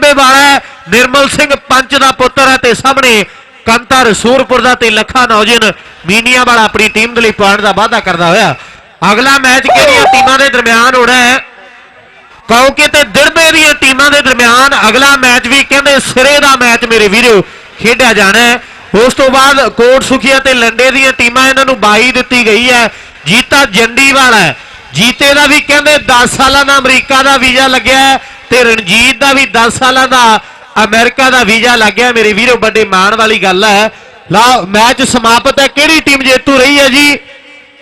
ਡਿੜਬੇ ਵਾਲਾ ਨਿਰਮਲ ਸਿੰਘ ਪੰਚ ਦਾ ਪੁੱਤਰ ਹੈ ਤੇ ਸਾਹਮਣੇ ਕੰਤਾ ਰਸੂਰਪੁਰ ਦਾ ਤੇ ਲੱਖਾ ਨੌਜਨ ਮੀਨੀਆਂ ਵਾਲਾ ਆਪਣੀ ਟੀਮ ਦੇ ਲਈ ਪੁਆਇੰਟ ਦਾ ਵਾਅਦਾ ਕਰਦਾ ਹੋਇਆ। ਅਗਲਾ ਮੈਚ ਕਿਹੜੀਆਂ ਟੀਮਾਂ ਦੇ ਦਰਮਿਆਨ ਹੋਣਾ ਹੈ? ਕਿਉਂਕਿ ਤੇ ਦਿੜਬੇ ਦੀਆਂ ਟੀਮਾਂ ਦੇ ਦਰਮਿਆਨ ਅਗਲਾ ਮੈਚ ਵੀ ਕਹਿੰਦੇ ਸਿਰੇ ਦਾ ਮੈਚ ਮੇਰੇ ਵੀਰੋ, ਖੇਡਿਆ ਜਾਣਾ ਹੈ। ਉਸ ਤੋਂ ਬਾਅਦ ਕੋਟ ਸੁਖੀਆ ਤੇ ਲੰਡੇ ਦੀਆਂ ਟੀਮਾਂ ਇਹਨਾਂ ਨੂੰ ਬਾਈ ਦਿੱਤੀ ਗਈ ਹੈ। ਜੀਤਾ ਜੰਡੀ ਵਾਲਾ ਜੀਤੇ ਦਾ ਵੀ ਕਹਿੰਦੇ 10 ਸਾਲਾਂ ਦਾ ਅਮਰੀਕਾ ਦਾ ਵੀਜ਼ਾ ਲੱਗਿਆ ਤੇ ਰਣਜੀਤ ਦਾ ਵੀ 10 ਸਾਲਾਂ ਦਾ, ਅਮਰੀਕਾ ਦਾ ਵੀਜ਼ਾ ਲੱਗ ਗਿਆ ਮੇਰੇ ਵੀਰੋ, ਵੱਡੇ ਮਾਣ ਵਾਲੀ ਗੱਲ ਹੈ। ਲਾ ਮੈਚ ਸਮਾਪਤ ਹੈ। ਕਿਹੜੀ ਟੀਮ ਜੇਤੂ ਰਹੀ ਹੈ ਜੀ?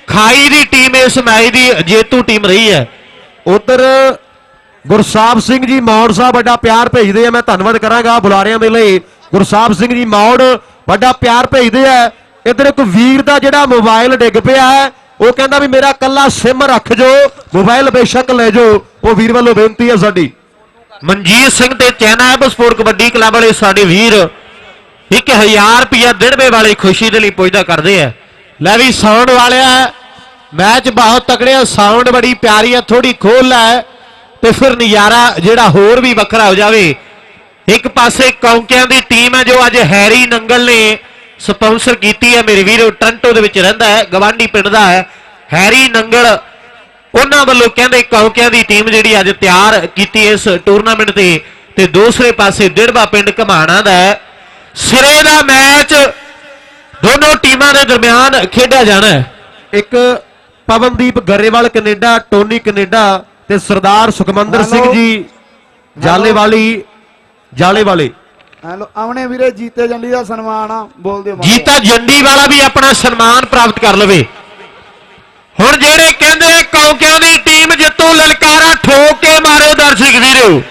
ਖਾਈ ਦੀ ਟੀਮ ਇਸ ਮੈਚ ਦੀ ਜੇਤੂ ਟੀਮ ਰਹੀ ਹੈ। ਉਧਰ ਗੁਰਸਾਹਿਬ ਸਿੰਘ ਜੀ ਮੌੜ ਸਾਹਿਬ ਵੱਡਾ ਪਿਆਰ ਭੇਜਦੇ ਆ, ਮੈਂ ਧੰਨਵਾਦ ਕਰਾਂਗਾ ਬੁਲਾਰਿਆਂ ਦੇ ਲਈ। ਗੁਰਸਾਹਿਬ ਸਿੰਘ ਜੀ ਮੌੜ ਵੱਡਾ ਪਿਆਰ ਭੇਜਦੇ ਆ। ਇਧਰ ਇੱਕ ਵੀਰ ਦਾ ਜਿਹੜਾ ਮੋਬਾਈਲ ਡਿੱਗ ਪਿਆ ਹੈ, ਉਹ ਕਹਿੰਦਾ ਵੀ ਮੇਰਾ ਕੱਲਾ ਸਿਮ ਰੱਖ ਜੋ, ਮੋਬਾਈਲ ਬੇਸ਼ੱਕ ਲੈ ਜਾਓ ਉਹ ਵੀਰ ਵੱਲੋਂ ਬੇਨਤੀ ਹੈ ਸਾਡੀ। ਮਨਜੀਤ ਸਿੰਘ ਤੇ ਚੈਨਾ ਐਬ ਸਪੋਰਟ ਕਬੱਡੀ ਕਲੱਬ ਵਾਲੇ ਸਾਡੇ ਵੀਰ 1000 ਰੁਪਿਆ ਦਿੜਵੇ ਵਾਲੇ ਖੁਸ਼ੀ ਦੇ ਲਈ ਪੁੱਜਦਾ ਕਰਦੇ ਆ। ਲੈ ਵੀ ਸਾਊਂਡ ਵਾਲਿਆ, ਮੈਚ ਬਹੁਤ ਤਕੜਿਆ ਸਾਊਂਡ ਬੜੀ ਪਿਆਰੀ ਆ ਥੋੜੀ ਖੋਲ ਹੈ ਤੇ ਫਿਰ ਨਜ਼ਾਰਾ ਜਿਹੜਾ ਹੋਰ ਵੀ ਵੱਖਰਾ ਹੋ ਜਾਵੇ। ਇੱਕ ਪਾਸੇ ਕੌਂਕਿਆਂ ਦੀ ਟੀਮ ਹੈ ਜੋ ਅੱਜ ਹੈਰੀ ਨੰਗਲ ਨੇ ਸਪਾਂਸਰ ਕੀਤੀ ਹੈ ਮੇਰੇ ਵੀਰੋ, ਟ੍ਰਾਂਟੋ ਦੇ ਵਿੱਚ ਰਹਿੰਦਾ ਹੈ, ਗਵਾਂਢੀ ਪਿੰਡ ਦਾ ਹੈ। ਹੈਰੀ ਨੰਗਲ ਉਹਨਾਂ ਵੱਲੋਂ ਕਹਿੰਦੇ ਕੌਂਕਿਆਂ ਦੀ ਟੀਮ ਜਿਹੜੀ ਅੱਜ ਤਿਆਰ ਕੀਤੀ ਇਸ ਟੂਰਨਾਮੈਂਟ ਤੇ ਤੇ ਦੂਸਰੇ ਪਾਸੇ ਦਿੜਬਾ ਪਿੰਡ ਘਮਾਣਾ ਦਾ। ਸਿਰੇ ਦਾ ਮੈਚ ਦੋਨੋਂ ਟੀਮਾਂ ਦੇ ਦਰਮਿਆਨ ਖੇਡਿਆ ਜਾਣਾ ਹੈ ਇੱਕ Pawandeep Grewal Canada Tony Canada ਤੇ ਸਰਦਾਰ ਸੁਖਮੰਦਰ ਸਿੰਘ। ਜੀ ਜਾਲੇ ਵਾਲੀ ਜਾਲੇ ਵਾਲੇ ਹੈਲੋ ਆਵਣੇ ਵੀਰੇ ਜੀਤੇ ਜੰਡੀ ਦਾ ਸਨਮਾਨ ਆ ਬੋਲ ਦਿਓ ਮਾੜਾ ਜੀਤਾ ਜੰਡੀ ਵਾਲਾ ਵੀ ਆਪਣਾ ਸਨਮਾਨ ਪ੍ਰਾਪਤ ਕਰ ਲਵੇ ਹੁਣ ਜਿਹੜੇ ਕਹਿੰਦੇ ਆ ਦੀ ਟੀਮ ਜਿੱਤੂ ਲਲਕਾਰਾ ਠੋਕ ਕੇ ਮਾਰੋ ਦਰਸ਼ਕ ਵੀਰੋ।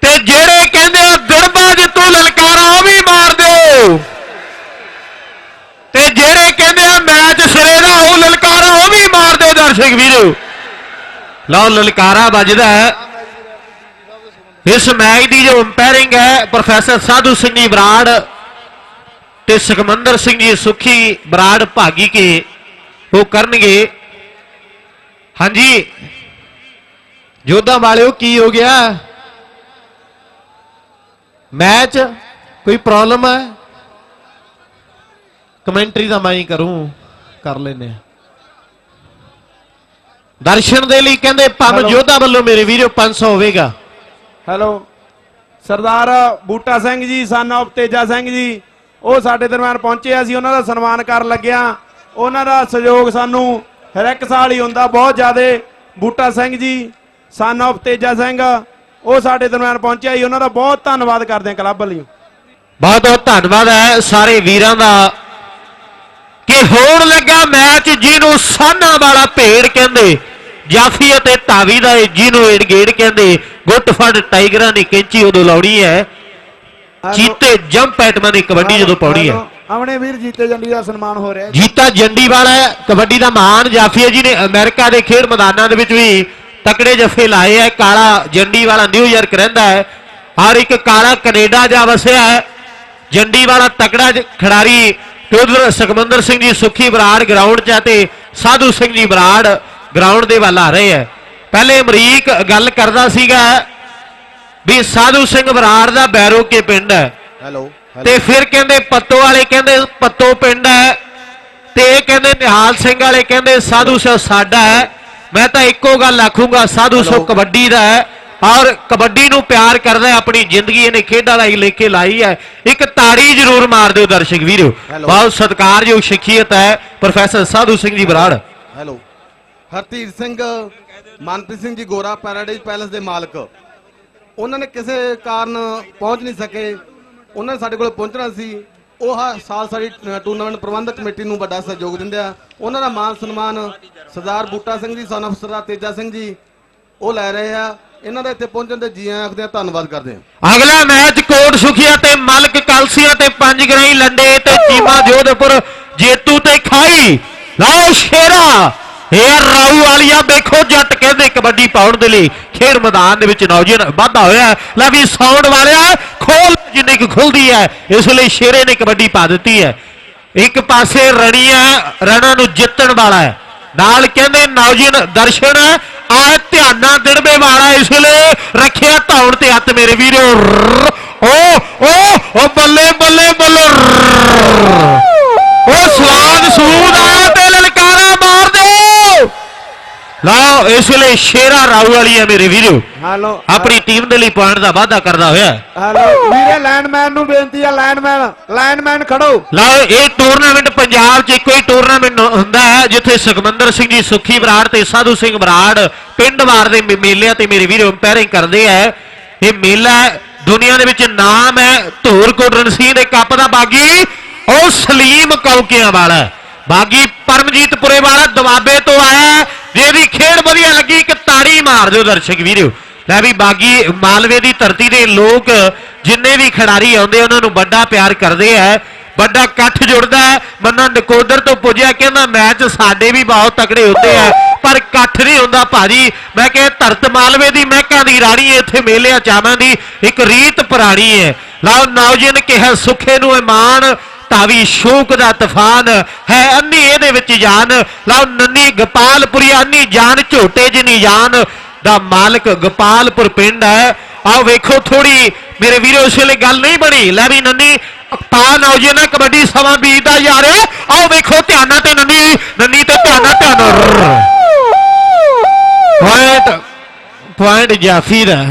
ਤੇ ਜਿਹੜੇ ਕਹਿੰਦੇ ਆ ਦੁਰਬਾ ਜਿੱਤੂ ਲਲਕਾਰਾ ਉਹ ਵੀ ਮਾਰ ਦਿਓ। ਤੇ ਜਿਹੜੇ ਕਹਿੰਦੇ ਆ ਮੈਚ ਸਿਰੇ ਦਾ ਉਹ ਲਲਕਾਰਾ ਉਹ ਵੀ ਮਾਰ ਦਿਓ ਦਰਸ਼ਕ ਵੀਰੋ। ਲਓ, ਲਲਕਾਰਾ ਵੱਜਦਾ ਹੈ। ਇਸ ਮੈਚ ਦੀ ਜੋ ਅੰਪਾਇਰਿੰਗ ਹੈ, ਪ੍ਰੋਫੈਸਰ ਸਾਧੂ ਸਿੰਘ ਬਰਾੜ ਤੇ ਸੁਖਮੰਦਰ ਸਿੰਘ ਜੀ ਸੁਖੀ ਬਰਾੜ ਭਾਗੀ ਕੇ ਉਹ ਕਰਨਗੇ। ਹਾਂਜੀ। ਜੋਧਾ ਵਾਲਿਓ ਕੀ ਹੋ ਗਿਆ? ਮੈਚ? ਕੋਈ ਪ੍ਰੋਬਲਮ ਹੈ? ਕਮੈਂਟਰੀ ਦਾ ਮੈਂ ਹੀ ਕਰੂੰ ਕਰ ਲੈਨੇ ਆ ਦਰਸ਼ਨ ਦੇ ਲਈ ਕਹਿੰਦੇ ਪੰਮ। ਜੋਧਾ ਵੱਲੋਂ ਮੇਰੇ ਵੀਰੋ 500 ਹੋਵੇਗਾ। Hello Sardar Buta Singh ji son of Teja Singh ji ਉਹ ਸਾਡੇ ਦਰਮਿਆਨ ਪਹੁੰਚੇ ਆ ਸੀ ਉਹਨਾਂ ਦਾ ਸਨਮਾਨ ਕਰਨ ਲੱਗਿਆ। ਉਹਨਾਂ ਦਾ ਸਹਿਯੋਗ ਸਾਨੂੰ ਹਰ ਇੱਕ ਸਾਲ ਹੀ ਹੁੰਦਾ। ਬਹੁਤ ਜ਼ਿਆਦਾ ਬੂਟਾ ਸਿੰਘ ਜੀ ਸਨ ਆਫ ਤੇਜਾ ਸਿੰਘ, ਉਹ ਸਾਡੇ ਦਰਮਿਆਨ ਪਹੁੰਚਿਆ ਜੀ। ਉਹਨਾਂ ਦਾ ਬਹੁਤ ਧੰਨਵਾਦ ਕਰਦੇ ਹਾਂ ਕਲੱਬ ਲਈ ਬਹੁਤ ਬਹੁਤ ਧੰਨਵਾਦ ਹੈ ਸਾਰੇ ਵੀਰਾਂ ਦਾ। ਕਿ ਹੋਣ ਲੱਗਾ ਮੈਚ ਜਿਹਨੂੰ ਸਾਨਾ ਵਾਲਾ ਭੇੜ ਕਹਿੰਦੇ, ਜਾਫੀ ਅਤੇ ਧਾਵੀ ਦਾ ਇਹ ਜਿਹਨੂੰ ਏਡਗੇੜ ਕਹਿੰਦੇ, ਗੁੱਟ ਫੜ ਟਾਈਗਰਾਂ ਦੀ ਕੈਂਚੀ ਉਦੋਂ ਲਾਉਣੀ ਹੈ। ਚੀਤੇ ਜੰਪ ਐਟਮਾਂ ਦੀ ਕਬੱਡੀ ਜਦੋਂ ਪਾਉਣੀ ਹੈ। ਆਵਣੇ ਵੀਰ ਜੀਤੇ ਜੰਡੀ ਦਾ ਸਨਮਾਨ ਹੋ ਰਿਹਾ। ਜੀਤਾ ਜੰਡੀ ਵਾਲਾ ਕਬੱਡੀ ਦਾ ਮਹਾਨ ਜਾਫੀਆ ਜੀ ਨੇ ਅਮਰੀਕਾ ਦੇ ਖੇਡ ਮੈਦਾਨਾਂ ਦੇ ਵਿੱਚ ਵੀ ਤਕੜੇ ਜਫੇ ਲਾਏ ਹੈ। ਕਾਲਾ ਜੰਡੀ ਵਾਲਾ ਨਿਊਯਾਰਕ ਰਹਿੰਦਾ ਹੈ। ਔਰ ਇੱਕ ਕਾਲਾ ਕੈਨੇਡਾ ਜਾ ਵਸਿਆ ਹੈ। ਜੰਡੀ ਵਾਲਾ ਤਕੜਾ ਖਿਡਾਰੀ ਤੇ ਉਧਰ ਸੁਖਮੰਦਰ ਸਿੰਘ ਜੀ ਸੁਖੀ ਬਰਾੜ ਗਰਾਊਂਡ 'ਚ ਤੇ ਸਾਧੂ ਸਿੰਘ ਜੀ ਬਰਾੜ ਗਰਾਊਂਡ ਦੇ ਵੱਲ ਆ ਰਹੇ ਹੈ। ਪਹਿਲੇ ਅਮਰੀਕ ਗੱਲ ਕਰਦਾ ਸੀਗਾ ਵੀ ਸਾਧੂ ਸਿੰਘ ਬਰਾੜ ਦਾ ਬੈਰੋ ਕੇ ਪਿੰਡ ਹੈ। ਹੈਲੋ ਤੇ ਫਿਰ ਕਹਿੰਦੇ ਪੱਤੋ ਵਾਲੇ ਕਹਿੰਦੇ ਪੱਤੋ ਪਿੰਡ ਹੈ। ਤੇ ਇਹ ਕਹਿੰਦੇ ਨਿਹਾਲ ਸਿੰਘ ਵਾਲੇ ਕਹਿੰਦੇ ਸਾਧੂ ਸਿੰਘ ਸਾਡਾ ਹੈ। ਮੈਂ ਤਾਂ ਇੱਕੋ ਗੱਲ ਆਖੂੰਗਾ ਸਾਧੂ ਸਿੰਘ ਕਬੱਡੀ ਦਾ ਹੈ ਔਰ ਕਬੱਡੀ ਨੂੰ ਪਿਆਰ ਕਰਦਾ ਆਪਣੀ ਜ਼ਿੰਦਗੀ ਇਹਨੇ ਖੇਡਾਂ ਹੀ ਲੈ ਕੇ ਲਾਈ ਹੈ। ਇੱਕ ਤਾੜੀ ਜ਼ਰੂਰ ਮਾਰ ਦਿਓ ਦਰਸ਼ਕ ਵੀਰੋ। ਬਹੁਤ ਸਤਿਕਾਰਯੋਗ ਸ਼ਖਸੀਅਤ ਹੈ professor Sadhu Singh ji Brar. Hello. Hartir Singh Manpreet Singh ji Gora paradise palace ਦੇ ਮਾਲਕ। ਉਹਨਾਂ ਨੇ ਕਿਸੇ ਕਾਰਨ ਪਹੁੰਚ ਨਹੀਂ ਸਕੇ। ਉਹਨਾਂ ਨੇ ਸਾਡੇ ਕੋਲ ਪਹੁੰਚਣਾ ਸੀ। ਉਹ ਸਾਲ ਸਾਡੀ ਟੂਰਨਾਮੈਂਟ ਪ੍ਰਬੰਧਕ ਕਮੇਟੀ ਨੂੰ ਵੱਡਾ ਸਹਿਯੋਗ ਦਿੰਦੇ ਆ। ਉਹਨਾਂ ਦਾ ਮਾਨ ਸਨਮਾਨ ਸਰਦਾਰ ਬੂਟਾ ਸਿੰਘ ਜੀ ਸਨ ਅਫਸਰ ਤੇਜਾ ਸਿੰਘ ਜੀ, ਉਹ ਲੈ ਰਹੇ ਆ। ਇਹਨਾਂ ਦਾ ਇੱਥੇ ਪਹੁੰਚਣ ਤੇ ਜੀ ਆਇਆਂ ਆਖਦੇ ਆ, ਧੰਨਵਾਦ ਕਰਦੇ ਆ। ਅਗਲਾ ਮੈਚ ਕੋਟ ਸੁਖੀਆ ਤੇ ਮਲਕ ਕਲਸੀਆ ਤੇ ਪੰਜ ਗਰਾਈ ਲੰਡੇ ਤੇ ਚੀਮਾ ਜੋਧਪੁਰ ਜੇਤੂ ਤੇ ਖਾਈ। ਲਓ ਸ਼ੇਰਾ ਇਹ ਰਾਊ ਵਾਲੀਆ ਦੇਖੋ ਜੱਟ ਕਹਿੰਦੇ ਕਬੱਡੀ ਪਾਉਣ ਦੇ ਲਈ ਖੇਡ ਮੈਦਾਨ ਦੇ ਵਿੱਚ ਨੌਜਵਾਨ ਵਾਧਾ ਹੋਇਆ ਲੈ ਵੀ ਸਾਊਂਡ ਵਾਲਿਆ, ਖੋਲ ਜਿੰਨੀ ਕੁ ਖੁੱਲਦੀ ਹੈ, ਇਸ ਲਈ ਸ਼ੇਰੇ ਨੇ ਕਬੱਡੀ ਪਾ ਦਿੱਤੀ ਹੈ। ਇੱਕ ਪਾਸੇ ਰਣੀਆ, ਰਣਾ ਨੂੰ ਜਿੱਤਣ ਵਾਲਾ ਹੈ। ਨਾਲ ਕਹਿੰਦੇ ਨੌਜਵਾਨ ਦਰਸ਼ਨ ਆ ਧਿਆਨਾ ਦਿੜਬੇ ਵਾਲਾ, ਇਸ ਲਈ ਰੱਖਿਆ ਧੌਣ ਤੇ ਹੱਥ ਮੇਰੇ ਵੀਰੋ। ਓ ਓ ਓ, ਬੱਲੇ ਬੱਲੇ ਬੱਲੇ ਓ ਸਵਾਦ ਸੂਦ ਆਇਆ ਤੇ ਲਲਕਾਰਾ ਮਾਰ ਦਿਓ ਲਓ ਇਸ ਵੇਲੇ ਸ਼ੇਰਾ ਰਾਉ ਵਾਲੀ ਹੈ ਮੇਰੇ ਵੀਰੋ। ਹੈਲੋ ਆਪਣੀ ਟੀਮ ਦੇ ਲਈ ਪੁਆਇੰਟ ਦਾ ਵਾਅਦਾ ਕਰਦਾ ਹੋਇਆ ਹੈਲੋ ਵੀਰੇ ਲਾਈਨਮੈਨ ਨੂੰ ਬੇਨਤੀ ਆ ਲਾਈਨਮੈਨ ਲਾਈਨਮੈਨ ਖੜੋ। ਲਓ ਇਹ ਟੂਰਨਾਮੈਂਟ ਪੰਜਾਬ 'ਚ ਇੱਕੋ ਹੀ ਟੂਰਨਾਮੈਂਟ ਹੁੰਦਾ ਹੈ ਜਿੱਥੇ ਸੁਖਮੰਦਰ ਸਿੰਘ ਜੀ ਸੁੱਖੀ ਬਰਾੜ ਤੇ ਸਾਧੂ ਸਿੰਘ ਬਰਾੜ ਪਿੰਡ ਵਾਰ ਦੇ ਮੇਲਿਆਂ ਤੇ ਮੇਰੇ ਵੀਰੋ ਅੰਪਾਇਰਿੰਗ ਕਰਦੇ ਆ। ਇਹ ਮੇਲਾ ਦੁਨੀਆ ਦੇ ਵਿੱਚ ਨਾਮ ਹੈ ਧੂਰਕੋਟ ਰਣਸੀਂਹ ਦੇ ਕੱਪ ਦਾ ਬਾਗੀ। ਉਹ ਸਲੀਮ ਕੌਕਿਆਂ ਵਾਲਾ ਬਾਗੀ ਪਰਮਜੀਤਪੁਰੇ ਵਾਲਾ ਦਵਾਬੇ ਤੋਂ ਆਇਆ ਜੇ ਜਿਹਦੀ ਖੇਡ ਵਧੀਆ ਲੱਗੀ ਇੱਕ ਤਾੜੀ ਮਾਰ ਦਿਓ ਦਰਸ਼ਕ ਵੀਰੋ। ਲੈ ਵੀ ਬਾਗੀ ਮਾਲਵੇ ਦੀ ਧਰਤੀ ਦੇ ਲੋਕ ਜਿੰਨੇ ਵੀ ਖਿਡਾਰੀ ਆਉਂਦੇ ਉਹਨਾਂ ਨੂੰ ਵੱਡਾ ਪਿਆਰ ਕਰਦੇ ਆ। ਵੱਡਾ ਇਕੱਠ ਜੁੜਦਾ ਹੈ। ਮੰਨਾ ਨਕੋਦਰ ਤੋਂ ਪੁੱਜਿਆ ਕਹਿੰਦਾ ਮੈਚ ਸਾਡੇ ਵੀ ਬਹੁਤ ਤਕੜੇ ਹੁੰਦੇ ਆ ਪਰ ਇਕੱਠ ਨਹੀਂ ਹੁੰਦਾ ਭਾਜੀ। ਮੈਂ ਕਿਹਾ ਧਰਤ ਮਾਲਵੇ ਦੀ ਮਹਿਕਾਂ ਦੀ ਰਾਣੀ ਹੈ, ਇੱਥੇ ਮੇਲਿਆਂ ਚਾਵਾਂ ਦੀ ਇੱਕ ਰੀਤ ਪੁਰਾਣੀ ਹੈ। ਲਓ ਨੌਜਨ ਕਿਹਾ ਸੁਖੇ ਨੂੰ ਇਮਾਨ ਤਾਵੀ ਸ਼ੋਕ ਦਾ ਤੂਫਾਨ ਹੈ, ਅੰਨੀ ਇਹਦੇ ਵਿੱਚ ਜਾਨ। ਲਓ ਨੰਨੀ ਗੋਪਾਲਪੁਰੀ, ਅੰਨੀ ਜਾਨ ਝੋਟੇ ਜਿਨੀ ਜਾਨ। ਦਾ ਮਾਲਕ ਗੋਪਾਲਪੁਰ ਪਿੰਡ ਹੈ। ਆਓ ਵੇਖੋ ਥੋੜੀ ਮੇਰੇ ਵੀਰੋ, ਇਸ ਵੇਲੇ ਗੱਲ ਨਹੀਂ ਬਣੀ। ਲੈ ਵੀ ਨੰਨੀ ਪਾ ਨਾ ਕਬੱਡੀ ਸਮਾਂ ਬੀਜਦਾ ਯਾਰ ਆਓ ਵੇਖੋ ਧਿਆਨਾਂ ਤੇ ਨੰਨੀ ਨੰਨੀ ਤੇ ਧਿਆਨਾਂ, ਧਿਆਨ। ਪੁਆਇੰਟ ਪੁਆਇੰਟ ਜਾਫੀ ਦਾ।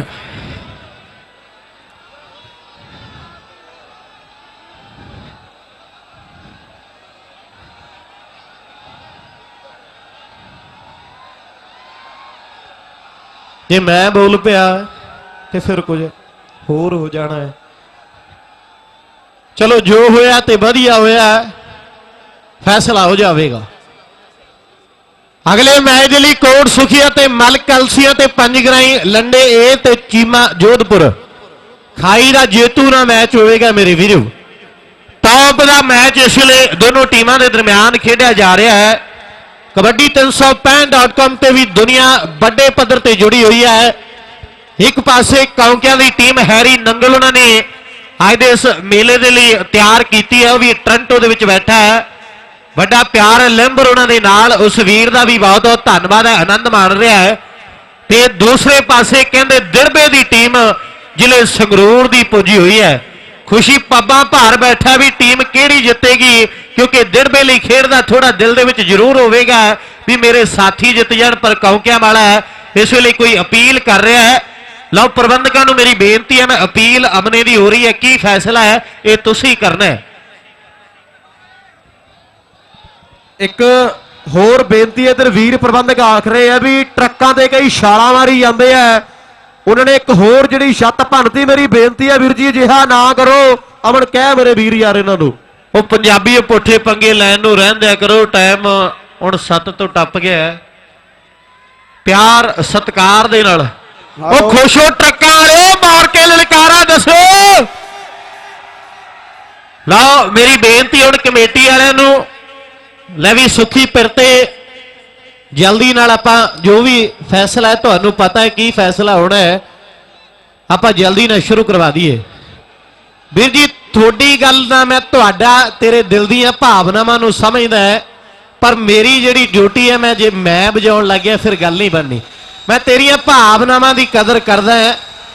ਜੇ ਮੈਂ ਬੋਲ ਪਿਆ ਤੇ ਫਿਰ ਕੁਝ ਹੋਰ ਹੋ ਜਾਣਾ ਹੈ। ਚਲੋ ਜੋ ਹੋਇਆ ਤੇ ਵਧੀਆ ਹੋਇਆ, ਫੈਸਲਾ ਹੋ ਜਾਵੇਗਾ। ਅਗਲੇ ਮੈਚ ਦੇ ਲਈ ਕੋਟ ਸੁਖੀਆ ਤੇ ਮਲ ਕਲਸੀਆ ਤੇ ਪੰਜਗਰਾਈ ਲੰਡੇ ਏ ਤੇ ਚੀਮਾ ਜੋਧਪੁਰ। ਖਾਈ ਦਾ ਜੇਤੂ ਨਾ ਮੈਚ ਹੋਵੇਗਾ ਮੇਰੇ ਵੀਰੋ। ਟੌਪ ਦਾ ਮੈਚ ਇਸ ਵੇਲੇ ਦੋਨੋਂ ਟੀਮਾਂ ਦੇ ਦਰਮਿਆਨ ਖੇਡਿਆ ਜਾ ਰਿਹਾ ਹੈ। ਕਬੱਡੀ 365.com ਤੇ ਵੀ ਦੁਨੀਆ ਵੱਡੇ ਪੱਧਰ ਤੇ ਜੁੜੀ ਹੋਈ ਹੈ। ਇੱਕ ਪਾਸੇ ਕੌਂਕਿਆਂ ਦੀ ਟੀਮ ਹੈਰੀ ਨੰਗਲ ਉਹਨਾਂ ਨੇ ਅੱਜ ਦੇ ਇਸ ਮੇਲੇ ਦੇ ਲਈ ਤਿਆਰ ਕੀਤੀ ਹੈ, ਉਹ ਵੀ ਟ੍ਰਾਂਟੋ ਦੇ ਵਿੱਚ ਬੈਠਾ ਹੈ। ਵੱਡਾ ਪਿਆਰ ਹੈ ਉਹਨਾਂ ਦੇ ਨਾਲ, ਉਸ ਵੀਰ ਦਾ ਵੀ ਬਹੁਤ ਬਹੁਤ ਧੰਨਵਾਦ ਹੈ, ਆਨੰਦ ਮਾਣ ਰਿਹਾ ਹੈ। ਤੇ ਦੂਸਰੇ ਪਾਸੇ ਕਹਿੰਦੇ ਦਿਰਬੇ ਦੀ ਟੀਮ ਜ਼ਿਲ੍ਹੇ ਸੰਗਰੂਰ ਦੀ ਪੁੱਜੀ ਹੋਈ ਹੈ। ਖੁਸ਼ੀ ਪੱਬਾਂ ਭਾਰ ਬੈਠਾ ਵੀ ਟੀਮ ਕਿਹੜੀ ਜਿੱਤੇਗੀ ਕਿਉਂਕਿ ਦਿਰਬੇ ਲਈ ਖੇਡਦਾ ਥੋੜਾ ਦਿਲ ਦੇ ਵਿੱਚ ਜ਼ਰੂਰ ਹੋਵੇਗਾ ਵੀ ਮੇਰੇ ਸਾਥੀ ਜਿੱਤ ਜਾਣ, ਪਰ ਕੌਂਕਿਆਂ ਵਾਲਾ ਹੈ, ਇਸ ਵੇਲੇ ਕੋਈ ਅਪੀਲ ਕਰ ਰਿਹਾ ਹੈ। ਲਓ, ਪ੍ਰਬੰਧਕਾਂ ਨੂੰ ਮੇਰੀ ਬੇਨਤੀ ਹੈ, ਮੈਂ ਅਪੀਲ ਅਮਨੇ ਦੀ ਹੋ ਰਹੀ ਹੈ। ਕੀ ਫੈਸਲਾ ਹੈ? ਇਹ ਤੁਸੀਂ ਕਰਨਾ ਹੈ। ਇੱਕ ਹੋਰ ਬੇਨਤੀ ਹੈ ਤੇ ਵੀਰ ਪ੍ਰਬੰਧਕ ਆਖ ਰਹੇ ਆ ਵੀ ਟਰੱਕਾਂ ਤੇ ਕਈ ਛਾਲਾਂ ਮਾਰੀ ਜਾਂਦੇ ਆ। ਉਹਨਾਂ ਨੇ ਇੱਕ ਹੋਰ ਜਿਹੜੀ ਛੱਤ ਭੰਨਤੀ, ਮੇਰੀ ਬੇਨਤੀ ਹੈ ਵੀਰ ਜੀ ਅਜਿਹਾ ਨਾ ਕਰੋ। ਅਮਨ, ਕਹਿ ਮੇਰੇ ਵੀਰ ਯਾਰ ਇਹਨਾਂ ਨੂੰ। ਉਹ ਪੰਜਾਬੀ ਪੁੱਠੇ ਪੰਗੇ ਲੈਣ ਨੂੰ ਰਹਿਣ ਦਿਆ ਕਰੋ ਟਾਈਮ ਹੁਣ 7 ਤੋਂ ਟੱਪ ਗਿਆ ਹੈ। ਪਿਆਰ ਸਤਕਾਰ ਦੇ ਨਾਲ। ਉਹ ਖੁਸ਼ੋ ਟਰੱਕਾਂ ਵਾਲਿਓ ਮਾਰ ਕੇ ਲਲਕਾਰਾ ਦੱਸੋ। ਲਓ ਮੇਰੀ ਬੇਨਤੀ ਹੁਣ ਕਮੇਟੀ ਵਾਲਿਆਂ ਨੂੰ ਲੈ ਵੀ ਸੁਖੀ ਪਿਰਤੇ ਜਲਦੀ ਨਾਲ ਆਪਾਂ ਜੋ ਵੀ ਫੈਸਲਾ ਹੈ ਤੁਹਾਨੂੰ ਪਤਾ ਹੈ ਕੀ ਫੈਸਲਾ ਹੋਣਾ ਹੈ। ਆਪਾਂ ਜਲਦੀ ਨਾਲ ਸ਼ੁਰੂ ਕਰਵਾ ਦਈਏ। ਵੀਰ ਜੀ, ਤੁਹਾਡੀ ਗੱਲ ਦਾ ਮੈਂ ਤੁਹਾਡਾ, ਤੇਰੇ ਦਿਲ ਦੀਆਂ ਭਾਵਨਾਵਾਂ ਨੂੰ ਸਮਝਦਾ ਹੈ, ਪਰ ਮੇਰੀ ਜਿਹੜੀ ਡਿਊਟੀ ਹੈ, ਮੈਂ ਜੇ ਮੈਂ ਵਜਾਉਣ ਲੱਗਿਆ ਫਿਰ ਗੱਲ ਨਹੀਂ ਬਣਨੀ। ਮੈਂ ਤੇਰੀਆਂ ਭਾਵਨਾਵਾਂ ਦੀ ਕਦਰ ਕਰਦਾ ਹਾਂ।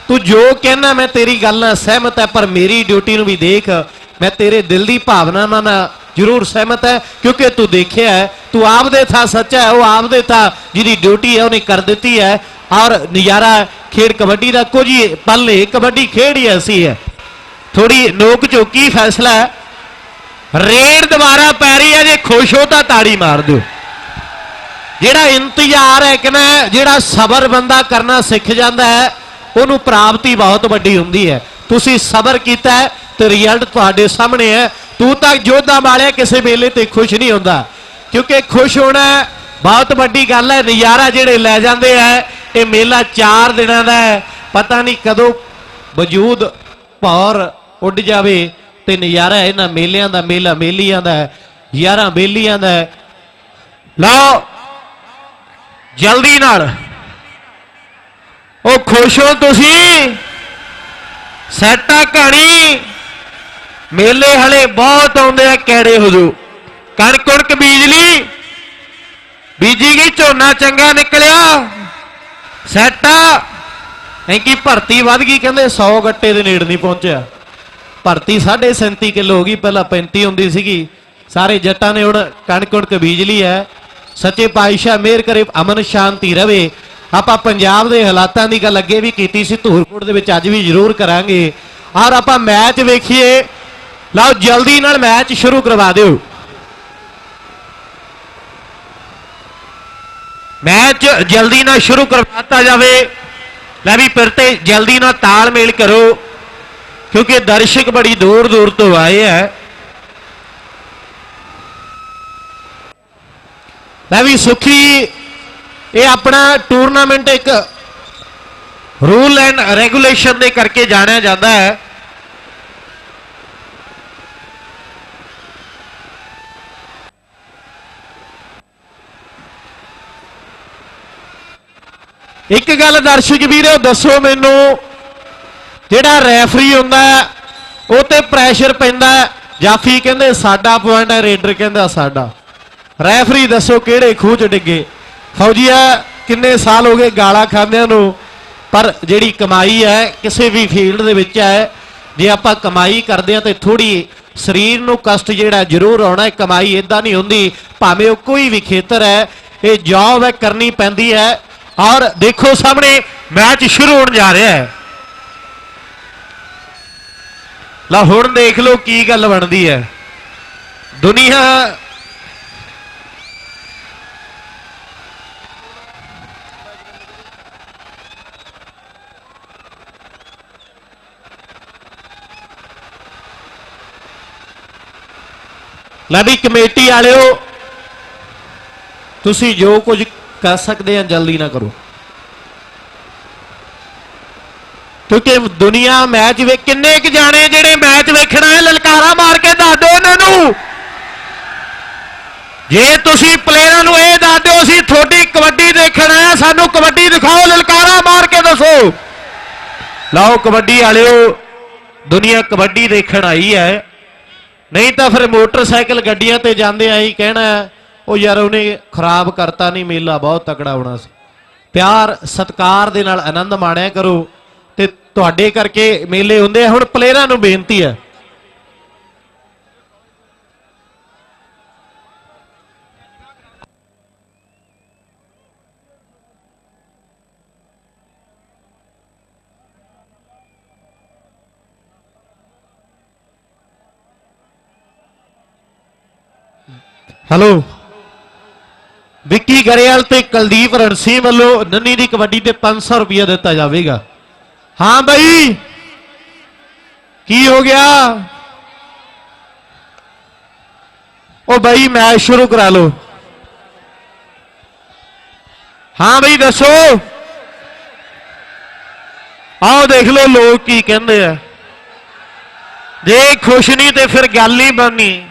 ਤੂੰ ਜੋ ਕਹਿਣਾ, ਮੈਂ ਤੇਰੀ ਗੱਲ ਨਾਲ ਸਹਿਮਤ ਹੈ, ਪਰ ਮੇਰੀ ਡਿਊਟੀ ਨੂੰ ਵੀ ਦੇਖ। ਮੈਂ ਤੇਰੇ ਦਿਲ ਦੀ ਭਾਵਨਾਵਾਂ ਨਾਲ ਜ਼ਰੂਰ ਸਹਿਮਤ ਹੈ, ਕਿਉਂਕਿ ਤੂੰ ਦੇਖਿਆ ਹੈ, ਤੂੰ ਆਪਦੇ ਥਾਂ ਸੱਚਾ ਹੈ, ਉਹ ਆਪਦੇ ਥਾਂ ਜਿਹਦੀ ਡਿਊਟੀ ਹੈ, ਉਹਨੇ ਕਰ ਦਿੱਤੀ ਹੈ। ਔਰ ਨਜ਼ਾਰਾ ਖੇਡ ਕਬੱਡੀ ਦਾ ਕੁਝ ਹੀ, ਪਲ ਨਹੀਂ, ਕਬੱਡੀ ਖੇਡ ਹੀ ਐਸੀ ਹੈ। ਥੋੜੀ ਨੋਕ ਝੋਕੀ ਫੈਸਲਾ ਹੈ। ਰੇਡ ਦੁਬਾਰਾ ਪੈ ਰਹੀ ਹੈ, ਜੇ ਖੁਸ਼ ਹੋ ਤਾਂ ਤਾੜੀ ਮਾਰ ਦਿਓ। ਜਿਹੜਾ ਇੰਤਜ਼ਾਰ ਹੈ ਕਿ ਨਾ ਜਿਹੜਾ ਸਬਰ ਬੰਦਾ ਕਰਨਾ ਸਿੱਖ ਜਾਂਦਾ ਹੈ, ਉਹਨੂੰ ਪ੍ਰਾਪਤੀ ਬਹੁਤ ਵੱਡੀ ਹੁੰਦੀ ਹੈ। ਤੁਸੀਂ ਸਬਰ ਕੀਤਾ ਤੇ ਰਿਜ਼ਲਟ ਤੁਹਾਡੇ ਸਾਹਮਣੇ ਹੈ। ਤੂੰ ਤਾਂ ਜੋਧਾ ਵਾਲਿਆ, ਕਿਸੇ ਮੇਲੇ ਤੇ ਖੁਸ਼ ਨਹੀਂ ਹੁੰਦਾ। ਕਿਉਂਕਿ ਖੁਸ਼ ਹੋਣਾ ਬਹੁਤ ਵੱਡੀ ਗੱਲ ਹੈ। ਨਜ਼ਾਰਾ ਜਿਹੜੇ ਲੈ ਜਾਂਦੇ ਆ, ਇਹ ਮੇਲਾ 4 ਦਿਨਾਂ ਦਾ ਹੈ। ਪਤਾ ਨਹੀਂ ਕਦੋਂ ਵਜੂਦ ਭੌਰ ਉੱਡ ਜਾਵੇ ਤੇ ਨਜ਼ਾਰਾ ਇਹਨਾਂ ਮੇਲਿਆਂ ਦਾ ਮੇਲਾ, ਮੇਲੀਆਂ ਦਾ, ਯਾਰਾਂ ਬੇਲੀਆਂ ਦਾ। ਲਓ, ਜਲਦੀ ਨਾਲ। ਉਹ ਖੁਸ਼ ਹੋ ਤੁਸੀਂ? ਸੈਟਾ ਕਹਾਣੀ ਮੇਲੇ ਹਲੇ ਬਹੁਤ ਆਉਂਦੇ ਆ ਕਿਹੜੇ ਹੋ ਜੋ ਕਣਕ ਕੁਣਕ ਬੀਜ ਬੀਜੀ ਗਈ, ਝੋਨਾ ਚੰਗਾ ਨਿਕਲਿਆ। ਸੈੱਟ। ਐਂਕੀ ਭਰਤੀ ਵੱਧ ਗਈ, ਕਹਿੰਦੇ 100 ਗੱਟੇ ਦੇ ਨੇੜ ਨਹੀਂ ਪਹੁੰਚਿਆ। ਭਰਤੀ 37 ਕਿਲੋ ਹੋ ਗਈ, ਪਹਿਲਾਂ 35 ਹੁੰਦੀ ਸੀਗੀ। ਸਾਰੇ ਜੱਟਾਂ ਨੇ ਹੁਣ ਕਣਕ ਕਣਕ ਬੀਜ ਲਈ ਹੈ। ਸੱਚੇ ਪਾਤਸ਼ਾਹ ਮਿਹਰ ਕਰੇ, ਅਮਨ ਸ਼ਾਂਤੀ ਰਵੇ। ਆਪਾਂ ਪੰਜਾਬ ਦੇ ਹਾਲਾਤਾਂ ਦੀ ਗੱਲ ਅੱਗੇ ਵੀ ਕੀਤੀ ਸੀ, ਧੂਰਕੋਟ ਦੇ ਵਿੱਚ ਅੱਜ ਵੀ ਜ਼ਰੂਰ ਕਰਾਂਗੇ। ਔਰ ਆਪਾਂ ਮੈਚ ਵੇਖੀਏ। ਲਓ, ਜਲਦੀ ਨਾਲ ਮੈਚ ਸ਼ੁਰੂ ਕਰਵਾ ਦਿਓ। ਮੈਚ ਜਲਦੀ ਨਾਲ ਸ਼ੁਰੂ ਕਰਵਾਤਾ ਜਾਵੇ। ਲੈ ਵੀ ਫਿਰ ਤੇ ਜਲਦੀ ਨਾਲ ਤਾਲਮੇਲ ਕਰੋ। ਕਿਉਂਕਿ ਦਰਸ਼ਕ ਬੜੀ ਦੂਰ ਦੂਰ ਤੋਂ ਆਏ ਹੈ ਮੈਂ ਵੀ ਸੁਖੀ, ਇਹ ਆਪਣਾ ਟੂਰਨਾਮੈਂਟ ਇੱਕ ਰੂਲ ਐਂਡ ਰੈਗੂਲੇਸ਼ਨ ਦੇ ਕਰਕੇ ਜਾਣਿਆ ਜਾਂਦਾ ਹੈ। ਇੱਕ ਗੱਲ ਦਰਸ਼ਕ ਵੀਰੋ, ਦੱਸੋ ਮੈਨੂੰ ਜਿਹੜਾ ਰੈਫਰੀ ਹੁੰਦਾ ਉਹ ਤੇ ਪ੍ਰੈਸ਼ਰ ਪੈਂਦਾ ਜਾਫੀ ਕਹਿੰਦੇ, ਸਾਡਾ ਪੁਆਇੰਟ ਹੈ। ਰੇਡਰ ਕਹਿੰਦਾ, ਸਾਡਾ। ਰੈਫਰੀ ਦੱਸੋ ਕਿਹੜੇ ਖੂਹ ਚ ਡਿੱਗੇ। ਫੌਜੀਆ ਕਿੰਨੇ ਸਾਲ ਹੋ ਗਏ ਗਾਲਾਂ ਖਾਂਦਿਆਂ ਨੂੰ। ਪਰ ਜਿਹੜੀ ਕਮਾਈ ਹੈ, ਕਿਸੇ ਵੀ ਫੀਲਡ ਦੇ ਵਿੱਚ ਹੈ, ਜੇ ਆਪਾਂ ਕਮਾਈ ਕਰਦੇ ਆ ਤੇ ਥੋੜੀ ਸਰੀਰ ਨੂੰ ਕਸ਼ਟ ਜਿਹੜਾ ਜ਼ਰੂਰ ਆਉਣਾ ਹੈ, ਕਮਾਈ ਇਦਾਂ ਨਹੀਂ ਹੁੰਦੀ। ਭਾਵੇਂ ਉਹ ਕੋਈ ਵੀ ਖੇਤਰ ਹੈ, ਇਹ ਜੌਬ ਹੈ, ਕਰਨੀ ਪੈਂਦੀ ਹੈ। ਔਰ ਦੇਖੋ ਸਾਹਮਣੇ ਮੈਚ ਸ਼ੁਰੂ ਹੋਣ ਜਾ ਰਿਹਾ ਹੈ। ਲਾ ਹੁਣ ਦੇਖ ਲਓ ਕੀ ਗੱਲ ਬਣਦੀ ਹੈ। ਦੁਨੀਆ ਲੈ ਵੀ ਕਮੇਟੀ ਵਾਲਿਓ, ਤੁਸੀਂ ਜੋ ਕੁਝ ਕਰ ਸਕਦੇ ਆ, ਜਲਦੀ ਨਾ ਕਰੋ। ਕਿਉਂਕਿ ਦੁਨੀਆ ਮੈਚ ਵੇ ਕਿੰਨੇ ਕੁ ਜਾਣੇ ਜਿਹੜੇ ਮੈਚ ਵੇਖਣਾ ਹੈ, ਲਲਕਾਰਾ ਮਾਰ ਕੇ ਦੱਸ ਦਿਓ ਉਹਨਾਂ ਨੂੰ। ਜੇ ਤੁਸੀਂ ਪਲੇਅਰਾਂ ਨੂੰ ਇਹ ਦੱਸ ਦਿਓ, ਅਸੀਂ ਤੁਹਾਡੀ ਕਬੱਡੀ ਦੇਖਣਾ ਹੈ, ਸਾਨੂੰ ਕਬੱਡੀ ਦਿਖਾਓ, ਲਲਕਾਰਾ ਮਾਰ ਕੇ ਦੱਸੋ। ਲਓ ਕਬੱਡੀ ਵਾਲਿਓ, ਦੁਨੀਆ ਕਬੱਡੀ ਦੇਖਣ ਆਈ ਹੈ। ਨਹੀਂ ਤਾਂ ਫਿਰ ਮੋਟਰਸਾਈਕਲ ਗੱਡੀਆਂ ਤੇ ਜਾਂਦੇ ਆਈ ਕਹਿਣਾ ਉਹ ਯਾਰ ਉਹਨੇ ਖਰਾਬ ਕਰਤਾ ਨਹੀਂ, ਮੇਲਾ ਬਹੁਤ ਤਕੜਾ ਹੋਣਾ ਸੀ। ਪਿਆਰ, ਸਤਕਾਰ ਦੇ ਨਾਲ ਆਨੰਦ ਮਾਣਿਆ ਕਰੋ। ਤੁਹਾਡੇ ਕਰਕੇ ਮੇਲੇ ਹੁੰਦੇ ਆ, ਹੁਣ ਪਲੇਅਰਾਂ ਨੂੰ ਬੇਨਤੀ ਹੈ ਹੈਲੋ। ਵਿੱਕੀ ਗਰੇਵਾਲ ਤੇ ਕੁਲਦੀਪ ਰਣਸੀ ਵੱਲੋਂ ਨੰਨੀ ਦੀ ਕਬੱਡੀ ਤੇ 500 ਰੁਪਏ ਦਿੱਤਾ ਜਾਵੇਗਾ। ਹਾਂ ਬਈ। ਕੀ ਹੋ ਗਿਆ? ਉਹ ਬਈ ਮੈਚ ਸ਼ੁਰੂ ਕਰਾ ਲਓ। ਹਾਂ ਬਈ, ਦੱਸੋ। ਆਓ ਦੇਖ ਲਓ ਲੋਕ ਕੀ ਕਹਿੰਦੇ ਆ। ਜੇ ਖੁਸ਼ ਨਹੀਂ ਤੇ ਫਿਰ ਗੱਲ ਹੀ ਬਣਨੀ।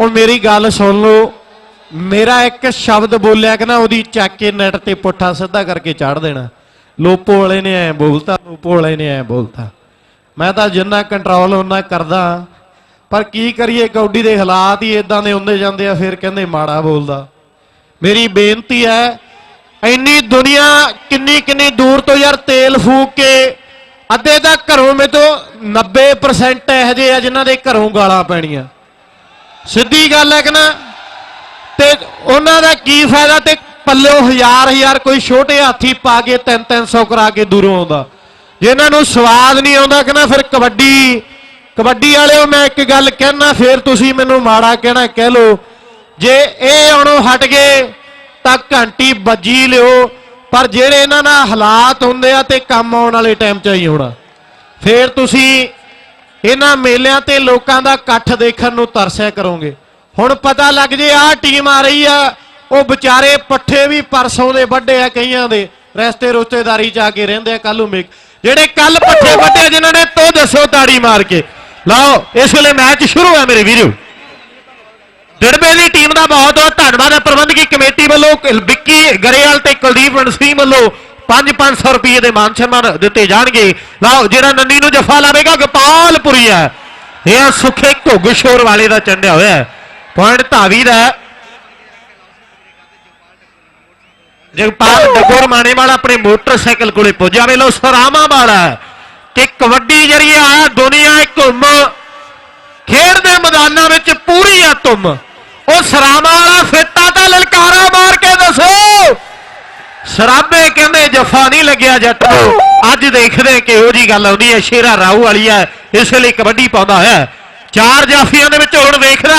ਹੁਣ ਮੇਰੀ ਗੱਲ ਸੁਣ ਲਓ। ਮੇਰਾ ਇੱਕ ਸ਼ਬਦ ਬੋਲਿਆ ਕਿ ਨਾ, ਉਹਦੀ ਚੱਕ ਕੇ ਨੈਟ ਤੇ ਪੁੱਠਾ ਸਿੱਧਾ ਕਰਕੇ ਚੜ ਦੇਣਾ। ਲੋਪੋ ਵਾਲੇ ਨੇ ਐ ਬੋਲਤਾ, ਲੋਪੋ ਵਾਲੇ ਨੇ ਐ ਬੋਲਤਾ। ਮੈਂ ਤਾਂ ਜਿੰਨਾ ਕੰਟਰੋਲ ਉਹਨਾਂ ਕਰਦਾ ਪਰ ਕੀ ਕਰੀਏ, ਕੌਡੀ ਦੇ ਹਾਲਾਤ ਹੀ ਇਦਾਂ ਦੇ ਹੁੰਦੇ ਜਾਂਦੇ ਆ, ਫਿਰ ਕਹਿੰਦੇ ਮਾੜਾ ਬੋਲਦਾ। ਮੇਰੀ ਬੇਨਤੀ ਹੈ, ਇੰਨੀ ਦੁਨੀਆ ਕਿੰਨੀ ਕਿੰਨੀ ਦੂਰ ਤੋਂ ਯਾਰ ਤੇਲ ਫੂਕ ਕੇ ਅੱਧੇ ਤਾਂ ਘਰੋਂ ਮੇ ਤੋਂ 90% ਇਹੋ ਜਿਹੇ ਆ ਜਿਨ੍ਹਾਂ ਦੇ ਘਰੋਂ ਗਾਲਾਂ ਪੈਣੀਆਂ। ਸਿੱਧੀ ਗੱਲ ਹੈ ਕਿ ਨਾ ਤੇ ਉਹਨਾਂ ਦਾ ਕੀ ਫਾਇਦਾ ਤੇ ਪੱਲਿਓ ਹਜ਼ਾਰ ਹਜ਼ਾਰ ਕੋਈ ਛੋਟੇ ਹਾਥੀ ਪਾ ਕੇ 3-300 ਕਰਾ ਕੇ ਦੂਰੋਂ ਆਉਂਦਾ। ਜਿਨ੍ਹਾਂ ਨੂੰ ਸਵਾਦ ਨਹੀਂ ਆਉਂਦਾ, ਕਹਿੰਦਾ ਫਿਰ ਕਬੱਡੀ ਕਬੱਡੀ ਵਾਲਿਓ ਮੈਂ ਇੱਕ ਗੱਲ ਕਹਿਣਾ, ਫਿਰ ਤੁਸੀਂ ਮੈਨੂੰ ਮਾੜਾ ਕਹਿਣਾ ਕਹਿ ਲੋ ਜੇ ਇਹ ਹੁਣੋਂ ਹਟ ਗਏ, ਤਾਂ ਘੰਟੀ ਵੱਜੀ ਲਿਓ। ਪਰ ਜਿਹੜੇ ਇਹਨਾਂ ਨਾਲ ਹਾਲਾਤ ਹੁੰਦੇ ਆ ਤੇ ਕੰਮ ਆਉਣ ਵਾਲੇ ਟਾਈਮ 'ਚ ਹੀ ਹੋਣਾ। ਫਿਰ ਤੁਸੀਂ ਇਹਨਾਂ ਮੇਲਿਆਂ ਤੇ ਲੋਕਾਂ ਦਾ ਇਕੱਠ ਦੇਖਣ ਨੂੰ ਤਰਸਿਆ ਕਰੋਗੇ। ਹੁਣ ਪਤਾ ਲੱਗ ਜੇ ਆਹ ਟੀਮ ਆ ਰਹੀ ਆ, ਉਹ ਵਿਚਾਰੇ ਪੱਠੇ ਵੀ ਪਰਸੋਂ ਦੇ ਵੱਡੇ ਆ ਕਈਆਂ ਦੇ, ਰਸਤੇ ਰੋਸਤੇਦਾਰੀ ਚ ਆ ਕੇ ਰਹਿੰਦੇ ਆ ਕੱਲੂ ਮੇਕ। ਜਿਹੜੇ ਕੱਲ ਪੱਠੇ ਵੱਡੇ ਆ, ਜਿਨ੍ਹਾਂ ਨੇ ਤੋ ਦੱਸੋ ਤਾੜੀ ਮਾਰ ਕੇ। ਲਓ, ਇਸ ਵੇਲੇ ਮੈਚ ਸ਼ੁਰੂ ਹੈ ਮੇਰੇ ਵੀਰੋ। ਡੜਬੇ ਦੀ ਟੀਮ ਦਾ ਬਹੁਤ ਬਹੁਤ ਧੰਨਵਾਦ ਹੈ ਪ੍ਰਬੰਧਕੀ ਕਮੇਟੀ ਵੱਲੋਂ ਵਿੱਕੀ ਗਰੇਵਾਲ ਤੇ ਕੁਲਦੀਪ ਰਣਸੀਮ ਵੱਲੋਂ 5-500 ਰੁਪਏ ਦੇ ਮਾਨ ਸਨਮਾਨ ਦਿੱਤੇ ਜਾਣਗੇ। ਲਓ, ਜਿਹੜਾ ਨੰਨੀ ਨੂੰ ਜਫਾ ਲਾਵੇਗਾ, ਗੋਪਾਲਪੁਰੀ ਹੈ ਇਹ ਆ ਸੁਖੇ ਘੁੱਗ ਸ਼ੋਰ ਵਾਲੇ ਦਾ ਚੰਡਿਆ ਹੋਇਆ। ਹੈ ਪੁਆਇੰਟ ਧਾਵੀ ਦਾ ਜਗਪਾਲ ਡੱਗੋਰ ਮਾਣੇ ਵਾਲਾ ਆਪਣੇ ਮੋਟਰਸਾਈਕਲ ਕੋਲੇ ਪੁੱਜਾ ਵੇ ਲੋ ਸਰਾਮਾ ਵਾਲਾ ਕਿ ਕਬੱਡੀ ਜਿਹੜੀ ਆ ਦੁਨੀਆ ਘੁੰਮ ਖੇਡ ਦੇ ਮੈਦਾਨਾਂ ਵਿੱਚ ਪੂਰੀ ਆ ਤੁਮ ਉਹ ਸਰਾਮਾ ਵਾਲਾ ਫੇਟਾ ਤਾਂ ਲਲਕਾਰਾ ਮਾਰ ਕੇ ਦੱਸੋ। ਸਰਾਬੇ ਕਹਿੰਦੇ ਜਫਾ ਨਹੀਂ ਲੱਗਿਆ ਜੱਟ ਅੱਜ ਦੇਖਦੇ ਕਿਹੋ ਉਹ ਜੀ ਗੱਲ ਆਉਂਦੀ ਹੈ। ਸ਼ੇਰਾ ਰਾਹੂ ਵਾਲੀ ਹੈ, ਇਸ ਲਈ ਕਬੱਡੀ ਪਾਉਂਦਾ ਹੈ। ਚਾਰ ਜਾਫੀਆਂ ਦੇ ਵਿੱਚ ਹੁਣ ਵੇਖਦਾ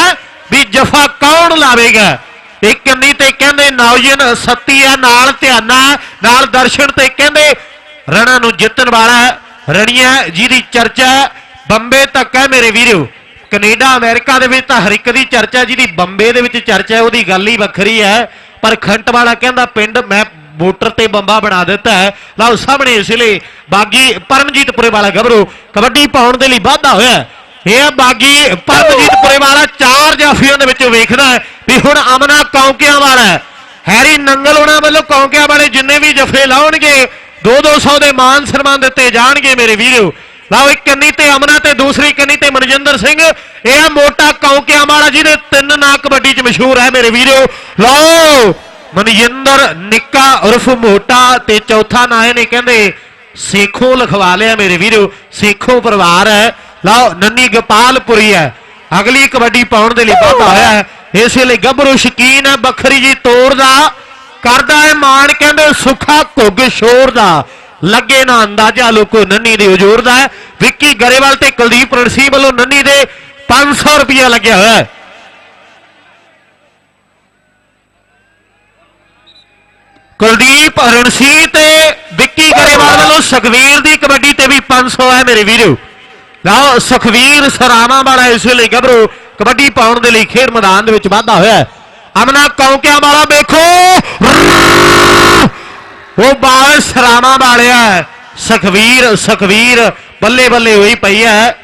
ਵੀ ਜਫਾ ਕੌਣ ਲਾਵੇਗਾ? ਇੱਕ ਕੰਨੀ ਤੇ ਕਹਿੰਦੇ ਨੌਜਨ ਸੱਤੀ ਆ, ਨਾਲ ਧਿਆਨਾ, ਨਾਲ ਦਰਸ਼ਨ ਤੇ ਕਹਿੰਦੇ ਰਣਾ ਨੂੰ ਜਿੱਤਣ ਵਾਲਾ ਰਣੀਆਂ ਜਿਹਦੀ ਚਰਚਾ ਬੰਬੇ ਤੱਕ ਹੈ ਮੇਰੇ ਵੀਰੋ। ਕੈਨੇਡਾ, ਅਮਰੀਕਾ ਦੇ ਵਿੱਚ ਤਾਂ ਹਰ ਇੱਕ ਦੀ ਚਰਚਾ ਜਿਹਦੀ ਬੰਬੇ ਦੇ ਵਿੱਚ ਚਰਚਾ ਹੈ, ਉਹਦੀ ਗੱਲ ਹੀ ਵੱਖਰੀ ਹੈ। ਪਰ ਖੰਟ ਵਾਲਾ ਕਹਿੰਦਾ ਪਿੰਡ ਮੈਂ ਮੋਟਰ ਤੇ ਬੰਬਾ ਬਣਾ ਦਿੱਤਾ ਹੈ। ਲਓ ਸਾਹਮਣੇ ਇਸ ਲਈ ਬਾਗੀ ਪਰਮਜੀਤਪੁਰੇ ਵਾਲਾ ਗੱਭਰੂ ਕਬੱਡੀ ਪਾਉਣ ਦੇ ਲਈ ਵਾਧਾ ਹੋਇਆ ਇਹ ਆ ਬਾਗੀ ਪਰਮਜੀਤਪੁਰੇ ਵਾਲਾ ਚਾਰ ਜਾਫੀਆਂ ਦੇ ਵਿੱਚ ਵੇਖਦਾ ਵੀ ਹੁਣ ਅਮਨਾ ਕੌਂਕਿਆਂ ਵਾਲਾ ਹੈਰੀ ਨੰਗਲ ਉਹਨਾਂ ਵੱਲੋਂ ਕੌਂਕਿਆਂ ਵਾਲੇ ਜਿੰਨੇ ਵੀ ਜਫੇ ਲਾਉਣਗੇ 2-200 ਦੇ ਮਾਨ ਸਨਮਾਨ ਦਿੱਤੇ ਜਾਣਗੇ ਮੇਰੇ ਵੀਰੋ। ਲਓ ਇੱਕ ਕੰਨੀ ਤੇ ਅਮਨਾ ਤੇ ਦੂਸਰੀ ਕੰਨੀ ਤੇ ਮਨਜਿੰਦਰ ਸਿੰਘ। ਇਹ ਆ ਮੋਟਾ ਕੌਂਕਿਆਂ ਵਾਲਾ ਜਿਹਦੇ ਤਿੰਨ ਨਾਂ ਕਬੱਡੀ 'ਚ ਮਸ਼ਹੂਰ ਹੈ ਮੇਰੇ ਵੀਰੋ। ਲਓ, ਮਨਜਿੰਦਰ, ਨਿੱਕਾ ਉਰਫ ਮੋਟਾ ਤੇ ਚੌਥਾ ਨਾਂ ਇਹਨੇ ਕਹਿੰਦੇ ਸੇਖੋਂ ਲਿਖਵਾ ਲਿਆ ਮੇਰੇ ਵੀਰੋ। ਸੇਖੋ ਪਰਿਵਾਰ ਹੈ। ਲਓ, ਨੰਨੀ ਗੋਪਾਲਪੁਰੀ ਹੈ। ਅਗਲੀ ਕਬੱਡੀ ਪਾਉਣ ਦੇ ਲਈ ਵਾਧਾ ਹੋਇਆ ਹੈ। ਇਸੇ ਲਈ ਗੱਭਰੂ ਸ਼ਕੀਨ ਹੈ ਬੱਖਰੀ ਜੀ ਤੋੜ ਦਾ। ਕਰਦਾ ਹੈ ਮਾਣ, ਕਹਿੰਦੇ ਸੁੱਖਾ ਘੁੱਗ ਸ਼ੋਰ ਦਾ। ਲੱਗੇ ਨਾ ਅੰਦਾਜ਼ਾ, ਲੋਕੋ ਨੰਨੀ ਦੇ ਹਜ਼ੂਰ ਦਾ ਵਿੱਕੀ ਗਰੇਵਾਲ ਤੇ ਕੁਲਦੀਪ ਰਣਸੀ ਵੱਲੋਂ ਨੰਨੀ ਦੇ 500 ਰੁਪਇਆ ਲੱਗਿਆ ਹੋਇਆ ਹੈ। ਕੁਲਦੀਪ ਰਣਸੀ ਤੇ ਵਿੱਕੀ ਗਰੇਵਾਲ ਵੱਲੋਂ ਸੁਖਵੀਰ ਦੀ ਕਬੱਡੀ ਤੇ ਵੀ 500 ਹੈ ਮੇਰੇ ਵੀਰੋ। ਲਓ ਸੁਖਵੀਰ ਸਰਾਵਾਂ ਵਾਲਾ ਇਸੇ ਲਈ ਗੱਭਰੂ, ਕਬੱਡੀ ਪਾਉਣ ਦੇ ਲਈ ਖੇਡ ਮੈਦਾਨ ਦੇ ਵਿੱਚ ਵਾਧਾ ਹੋਇਆ ਅਮਨਾ ਕੌਂਕਿਆਂ ਵਾਲਾ ਵੇਖੋ ਉਹ ਬਾਲ ਸਰਾਵਾਂ ਵਾਲਿਆ ਹੈ। ਸੁਖਵੀਰ ਸੁਖਵੀਰ ਬੱਲੇ ਬੱਲੇ ਹੋਈ ਪਈ ਹੈ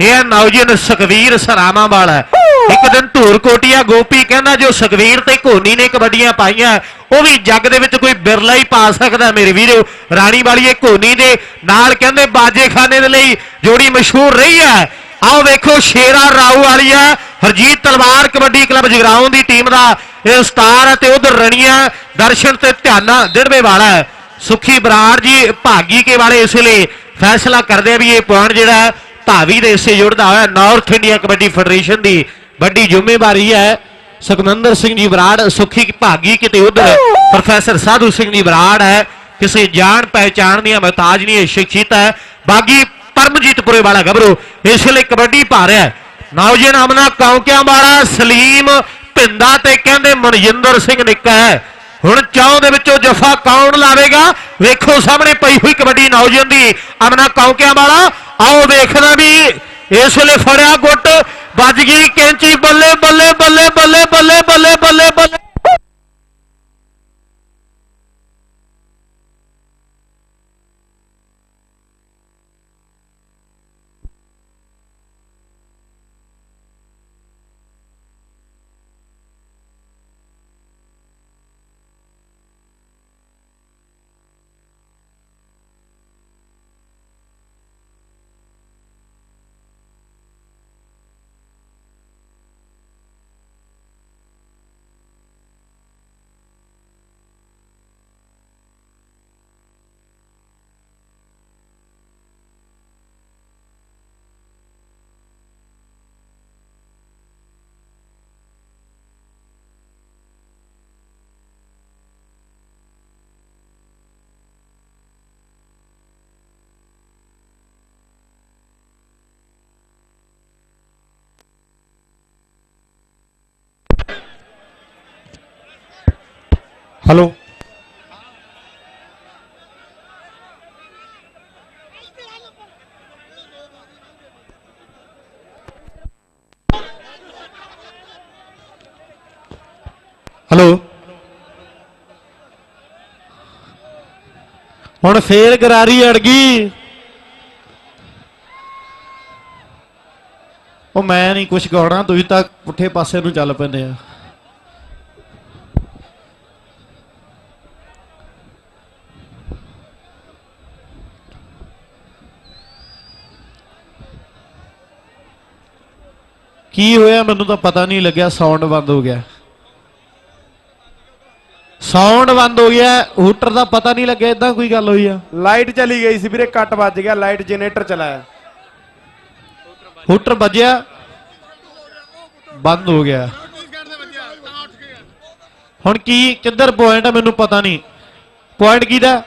ਇਹ ਹੈ ਨੌਜਨ ਸੁਖਵੀਰ ਸਰਾਵਾਂ ਵਾਲਾ ਹੈ। ਇੱਕ ਦਿਨ ਧੂਰ ਕੋਟੀਆ ਗੋਪੀ ਕਹਿੰਦਾ ਜੋ ਸੁਖਵੀਰ ਤੇ ਕੋਹਨੀ ਨੇ ਕਬੱਡੀਆਂ ਪਾਈਆਂ, ਉਹ ਵੀ ਜੱਗ ਦੇ ਵਿੱਚ ਕੋਈ ਬਿਰਲਾ ਹੀ ਪਾ ਸਕਦਾ ਮੇਰੇ ਵੀਰੋ। ਰਾਣੀ ਵਾਲੀਏ ਕੋਹਨੀ ਦੇ ਨਾਲ ਕਹਿੰਦੇ ਬਾਜੇਖਾਨੇ ਦੇ ਲਈ ਜੋੜੀ ਮਸ਼ਹੂਰ ਰਹੀ ਹੈ। ਆਓ ਵੇਖੋ ਸ਼ੇਰਾ ਰਾਊ ਵਾਲੀਆ, ਹਰਜੀਤ ਤਲਵਾਰ ਕਬੱਡੀ ਕਲੱਬ ਜਗਰਾਉਂ ਦੀ ਟੀਮ ਦਾ ਇਹ ਸਟਾਰ ਹੈ ਤੇ ਉਧਰ ਰਣੀਆਂ ਦਰਸ਼ਨ ਤੇ ਧਿਆਨਾ ਦਿੜਵੇ ਵਾਲਾ ਸੁਖੀ ਬਰਾੜ ਜੀ ਭਾਗੀ ਕੇ ਵਾਲੇ ਇਸ ਲਈ ਫੈਸਲਾ ਕਰਦੇ ਆ ਵੀ ਇਹ ਪੁਆਇੰਟ ਜਿਹੜਾ ਹੈ ਧਾਵੀ ਦੇ ਹਿੱਸੇ ਜੁੜਦਾ ਹੋਇਆ ਨਾਰਥ ਇੰਡੀਆ ਕਬੱਡੀ ਫੈਡਰੇਸ਼ਨ ਦੀ। ਵੱਡੀ ਜ਼ਿੰਮੇਵਾਰੀ ਹੈ ਸੁਖਮੰਦਰ ਸਿੰਘ ਜੀ ਬਰਾੜ ਸੁਖੀ ਭਾਗੀ ਕਿਤੇ ਉਧਰ, ਪ੍ਰੋਫੈਸਰ ਸਾਧੂ ਸਿੰਘ ਜੀ ਬਰਾੜ ਹੈ, ਕਿਸੇ ਜਾਣ ਪਹਿਚਾਣ ਦੀਆਂ ਮਹਤਾਜ ਨਹੀਂ, ਇਹ ਸ਼ਖਸੀਅਤ ਹੈ। ਬਾਗੀ ਪਰਮਜੀਤਪੁਰੇ ਵਾਲਾ ਗੱਭਰੂ, ਇਸ ਲਈ ਕਬੱਡੀ ਪਾ ਰਿਹਾ ਹੈ ਨੌਜਨ ਕੌਂਕਿਆਂ ਵਾਲਾ ਸਲੀਮ ਭਿੰਦਾ ਤੇ ਕਹਿੰਦੇ ਮਨਜਿੰਦਰ ਸਿੰਘ ਨਿੱਕਾ ਹੈ। ਹੁਣ ਚੌਂ ਦੇ ਵਿੱਚੋਂ ਜਫਾ ਕੌਣ ਲਾਵੇਗਾ? ਵੇਖੋ ਸਾਹਮਣੇ ਪਈ ਹੋਈ ਕਬੱਡੀ ਨੌਜਵਾਨ ਦੀ। ਅਮਨਾ ਕੌਂਕਿਆਂ ਵਾਲਾ ਆਓ ਵੇਖਦਾ ਵੀ ਇਸ ਵੇਲੇ ਫੜਿਆ ਗੁੱਟ। ਵੱਜ ਗਈ ਕੈਂਚੀ ਬੱਲੇ ਬੱਲੇ ਬੱਲੇ ਬੱਲੇ ਬੱਲੇ ਬੱਲੇ ਬੱਲੇ ਬੱਲੇ ਹੈਲੋ ਹੈਲੋ ਹੁਣ ਫੇਰ ਗਰਾਰੀ ਅੜ ਗਈ। ਉਹ ਮੈਂ ਨਹੀਂ ਕੁਝ ਗਾਉਣਾ, ਤੁਸੀਂ ਤਾਂ ਪੁੱਠੇ ਪਾਸੇ ਨੂੰ ਚੱਲ ਪੈਂਦੇ ਆ। ਕੀ ਹੋਇਆ ਮੈਨੂੰ ਤਾਂ ਪਤਾ ਨਹੀਂ ਲੱਗਿਆ ਸਾਊਂਡ ਬੰਦ ਹੋ ਗਿਆ। ਸਾਊਂਡ ਬੰਦ ਹੋ ਗਿਆ ਹੂਟਰ ਦਾ ਪਤਾ ਨਹੀਂ ਲੱਗਿਆ ਇਦਾਂ ਕੋਈ ਗੱਲ ਹੋਈ ਆ। ਲਾਈਟ ਚਲੀ ਗਈ ਸੀ ਵੀਰੇ ਕੱਟ ਵੱਜ ਗਿਆ ਲਾਈਟ ਜਨਰੇਟਰ ਚਲਾਇਆ। ਹੂਟਰ ਵੱਜਿਆ ਬੰਦ ਹੋ ਗਿਆ। ਹੁਣ ਕੀ ਕਿੱਧਰ ਪੁਆਇੰਟ ਆ ਮੈਨੂੰ ਪਤਾ ਨਹੀਂ। ਪੁਆਇੰਟ ਕਿਹਦਾ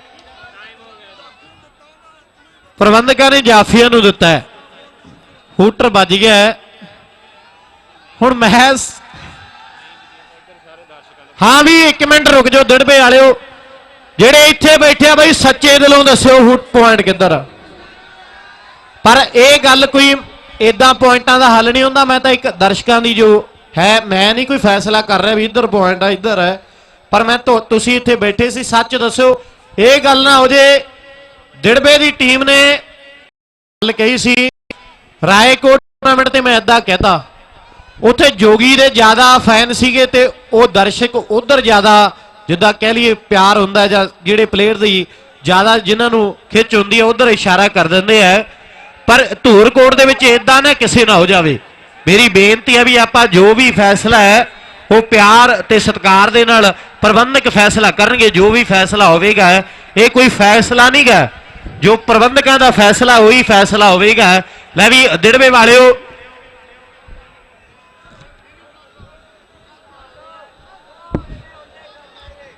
ਪ੍ਰਬੰਧਕਾਂ ਨੇ ਜਾਫੀਆ ਨੂੰ ਦਿੱਤਾ ਹੈ। ਹੂਟਰ ਵੱਜ ਗਿਆ। ਹੁਣ ਮਹਿਜ਼ ਹਾਂ ਵੀ 1 ਮਿੰਟ ਰੁਕ ਜਾਓ ਦਿੜਬੇ ਵਾਲਿਓ ਜਿਹੜੇ ਇੱਥੇ ਬੈਠੇ ਆ ਬਈ, ਸੱਚੇ ਦਿਲੋਂ ਦੱਸਿਓ ਹੂਟ ਪੁਆਇੰਟ ਕਿੱਧਰ ਆ। ਪਰ ਇਹ ਗੱਲ ਕੋਈ ਇਦਾਂ ਪੁਆਇੰਟਾਂ ਦਾ ਹੱਲ ਨਹੀਂ ਹੁੰਦਾ, ਮੈਂ ਤਾਂ ਇੱਕ ਦਰਸ਼ਕਾਂ ਦੀ ਜੋ ਹੈ, ਮੈਂ ਨਹੀਂ ਕੋਈ ਫੈਸਲਾ ਕਰ ਰਿਹਾ ਵੀ ਇੱਧਰ ਪੁਆਇੰਟ ਆ, ਇੱਧਰ ਹੈ ਪਰ ਮੈਂ ਤੁਸੀਂ ਇੱਥੇ ਬੈਠੇ ਸੀ, ਸੱਚ ਦੱਸਿਓ। ਇਹ ਗੱਲ ਨਾ ਹੋ ਜੇ ਦਿੜਬੇ ਦੀ ਟੀਮ ਨੇ ਗੱਲ ਕਹੀ ਸੀ, ਰਾਏਕੋਟ ਟੂਰਨਾਮੈਂਟ ਤੇ ਮੈਂ ਇਦਾਂ ਕਹਤਾ। ਉੱਥੇ ਜੋਗੀ ਦੇ ਜ਼ਿਆਦਾ ਫੈਨ ਸੀਗੇ ਤੇ ਉਹ ਦਰਸ਼ਕ ਉਧਰ ਜ਼ਿਆਦਾ, ਜਿੱਦਾਂ ਕਹਿ ਲਈਏ ਪਿਆਰ ਹੁੰਦਾ ਜਾਂ ਜਿਹੜੇ ਪਲੇਅਰ ਦੀ ਜ਼ਿਆਦਾ ਜਿਨ੍ਹਾਂ ਨੂੰ ਖਿੱਚ ਹੁੰਦੀ ਹੈ, ਉਧਰ ਇਸ਼ਾਰਾ ਕਰ ਦਿੰਦੇ ਆ। ਪਰ ਧੂਰਕੋਟ ਦੇ ਵਿੱਚ ਇਦਾਂ ਨਾ ਕਿਸੇ ਨਾ ਹੋ ਜਾਵੇ। ਮੇਰੀ ਬੇਨਤੀ ਹੈ ਵੀ ਆਪਾਂ ਜੋ ਵੀ ਫੈਸਲਾ ਹੈ, ਉਹ ਪਿਆਰ ਤੇ ਸਤਿਕਾਰ ਦੇ ਨਾਲ ਪ੍ਰਬੰਧਕ ਫੈਸਲਾ ਕਰਨਗੇ, ਜੋ ਵੀ ਫੈਸਲਾ ਹੋਵੇਗਾ, ਇਹ ਕੋਈ ਫੈਸਲਾ ਨਹੀਂਗਾ ਜੋ ਪ੍ਰਬੰਧਕਾਂ ਦਾ ਫੈਸਲਾ, ਉਹੀ ਫੈਸਲਾ ਹੋਵੇਗਾ। ਲੈ ਵੀ ਦਿੜਵੇ ਵਾਲਿਓ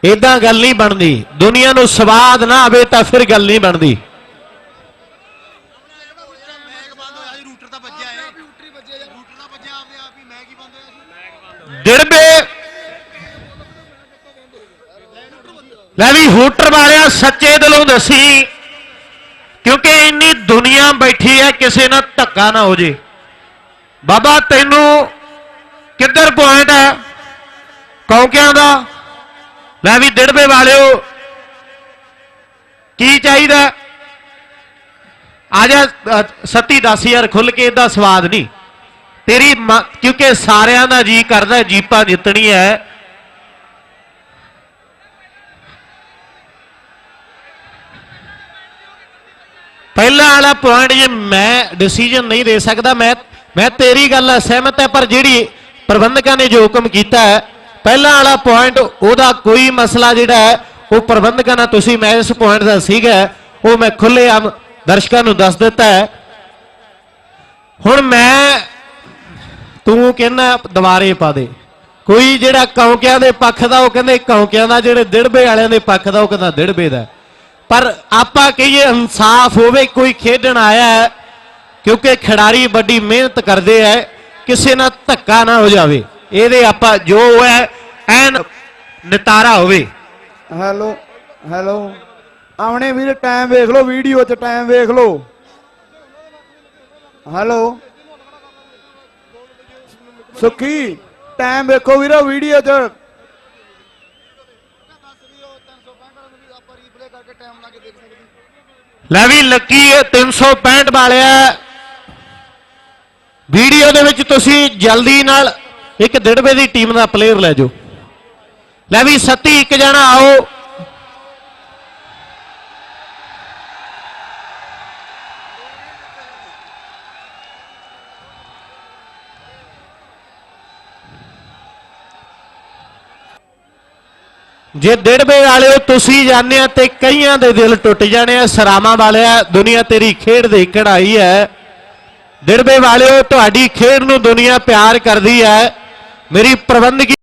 ਇਦਾਂ ਗੱਲ ਨਹੀਂ ਬਣਦੀ। ਦੁਨੀਆ ਨੂੰ ਸਵਾਦ ਨਾ ਆਵੇ ਤਾਂ ਫਿਰ ਗੱਲ ਨਹੀਂ ਬਣਦੀ। ਦਿੜਬੇ ਲੈ ਵੀ ਹੂਟਰ ਵਾਲਿਆ ਸੱਚੇ ਦਿਲੋਂ ਦਸੀ, ਕਿਉਂਕਿ ਇੰਨੀ ਦੁਨੀਆ ਬੈਠੀ ਹੈ, ਕਿਸੇ ਨਾਲ ਧੱਕਾ ਨਾ ਹੋ ਜੇ। ਬਾਬਾ ਤੈਨੂੰ ਕਿੱਧਰ ਪੁਆਇੰਟ ਹੈ? ਕੌਕਿਆਂ ਦਾ ਲੈ ਵੀ ਦਿੜਬੇ ਵਾਲਿਓ। ਕੀ ਚਾਹੀਦਾ? ਆ ਜਾ ਸੱਤੀ ਦਸ ਯਾਰ, ਖੁੱਲ ਕੇ ਇਹਦਾ ਸਵਾਦ ਨਹੀਂ। ਤੇਰੀ ਮ- ਕਿਉਂਕਿ ਸਾਰਿਆਂ ਦਾ ਜੀ ਕਰਦਾ, ਜੀਪਾਂ ਜਿੱਤਣੀ ਹੈ ਪਹਿਲਾ ਵਾਲਾ ਪੁਆਇੰਟ ਜੇ ਮੈਂ ਡਿਸੀਜਨ ਨਹੀਂ ਦੇ ਸਕਦਾ, ਮੈਂ ਮੈਂ ਤੇਰੀ ਗੱਲ ਸਹਿਮਤ ਹੈ ਪਰ ਜਿਹੜੀ ਪ੍ਰਬੰਧਕਾਂ ਨੇ ਜੋ ਹੁਕਮ ਕੀਤਾ ਹੈ ਪਹਿਲਾ ਵਾਲਾ ਪੁਆਇੰਟ ਉਹਦਾ ਕੋਈ ਮਸਲਾ ਜਿਹੜਾ ਹੈ, ਉਹ ਪ੍ਰਬੰਧਕਾਂ ਨਾਲ ਤੁਸੀਂ, ਮੈਂ ਇਸ ਪੁਆਇੰਟ ਦਾ ਸੀਗਾ, ਉਹ ਮੈਂ ਖੁੱਲੇ ਆਮ ਦਰਸ਼ਕਾਂ ਨੂੰ ਦੱਸ ਦਿੱਤਾ ਹੈ। ਹੁਣ ਮੈਂ ਤੂੰ ਕਹਿੰਦਾ, ਦੁਬਾਰੇ ਪਾ ਦੇ। ਕੋਈ ਜਿਹੜਾ ਕੌਂਕਿਆਂ ਦੇ ਪੱਖ ਦਾ, ਉਹ ਕਹਿੰਦੇ ਕੌਂਕਿਆਂ ਦਾ, ਜਿਹੜੇ ਦਿੜਬੇ ਵਾਲਿਆਂ ਦੇ ਪੱਖ ਦਾ, ਉਹ ਕਹਿੰਦਾ ਦਿੜਬੇ ਦਾ। ਪਰ ਆਪਾਂ ਕਹੀਏ ਇਨਸਾਫ ਹੋਵੇ, ਕੋਈ ਖੇਡਣ ਆਇਆ ਹੈ, ਕਿਉਂਕਿ ਖਿਡਾਰੀ ਵੱਡੀ ਮਿਹਨਤ ਕਰਦੇ ਐ ਕਿਸੇ ਨਾਲ ਧੱਕਾ ਨਾ ਹੋ ਜਾਵੇ। ਇਹਦੇ ਆਪਾਂ ਜੋ ਹੈ ਐਨ ਨਿਤਾਰਾ ਹੋਵੇ। Hello hello. ਆਵਣੇ ਵੀਰ ਟਾਈਮ ਵੇਖ ਲਓ ਵੀਡੀਓ 'ਚ ਟਾਈਮ ਵੇਖ ਲਓ। ਹੈਲੋ। ਸੁਖੀ ਟਾਈਮ ਵੇਖੋ ਵੀਰੋ ਵੀਡੀਓ 'ਚ। ਲੈ ਵੀ ਲੱਕੀ 365 ਵਾਲਿਆ। ਵੀਡੀਓ ਦੇ ਵਿੱਚ ਤੁਸੀਂ ਜਲਦੀ ਨਾਲ ਇੱਕ ਦਿੜਵੇ ਦੀ ਟੀਮ ਦਾ ਪਲੇਅਰ ਲੈ ਜਾਓ। ਲੈ ਵੀ ਸੱਤੀ ਇੱਕ ਜਣਾ, ਆਓ। ਜੇ ਦਿੜਬੇ ਵਾਲਿਓ ਤੁਸੀਂ ਜਾਣਦੇ ਆ ਤੇ ਕਈਆਂ ਦੇ ਦਿਲ ਟੁੱਟ ਜਾਣੇ ਆ, ਸਰਾਵਾਂ ਵਾਲਿਆ ਦੁਨੀਆ ਤੇਰੀ ਖੇਡ ਦੇ ਕਢਾਈ ਹੈ। ਦਿੜਬੇ ਵਾਲਿਓ, ਤੁਹਾਡੀ ਖੇਡ ਨੂੰ ਦੁਨੀਆ ਪਿਆਰ ਕਰਦੀ ਹੈ। ਮੇਰੀ ਪ੍ਰਬੰਧਕੀ